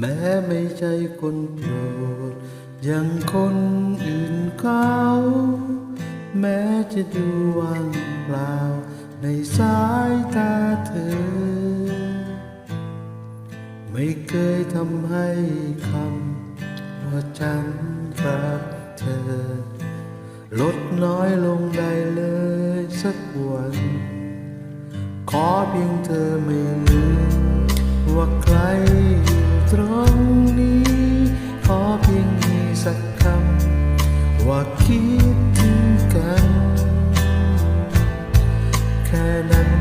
แม้ไม่ใช่คนโปรดอย่างคนอื่นเขาแม้จะดูว่างเปล่าในสายตาเธอ ไม่เคยทำให้คำว่าฉันรักเธอ ลดน้อยลงได้เลยสักวัน ขอเพียงเธอไม่ลืมว่าใคร ตรงนี้ ขอเพียงมีสักคำ ว่าคิดถึงกัน แค่นั้น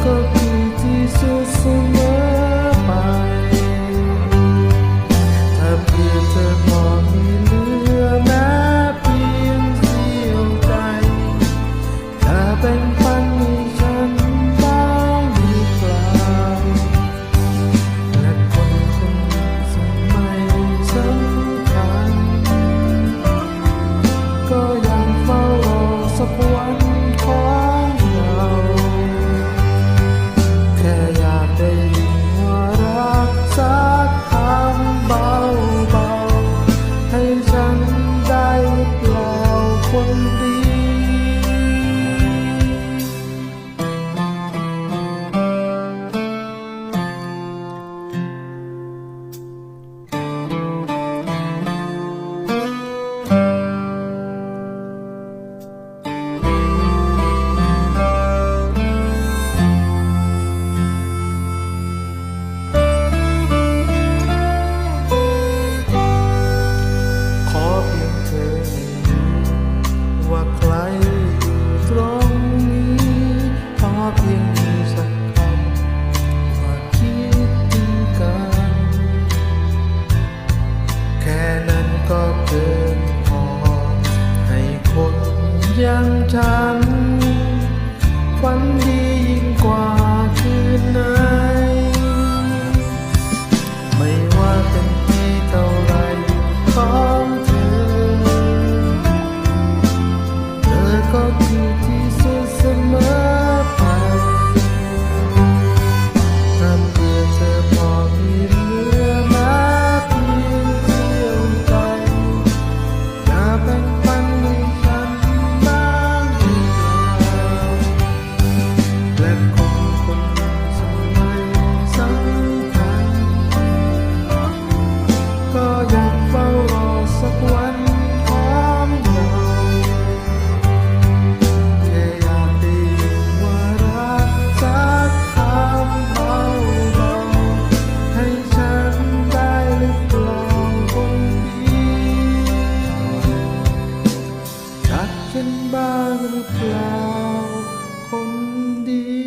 Kaki tisu semua งฉันฝันดียิ่งกว่าคืนไหนไม่ว่าเป็น กันบ้างหรือเปล่าคนดี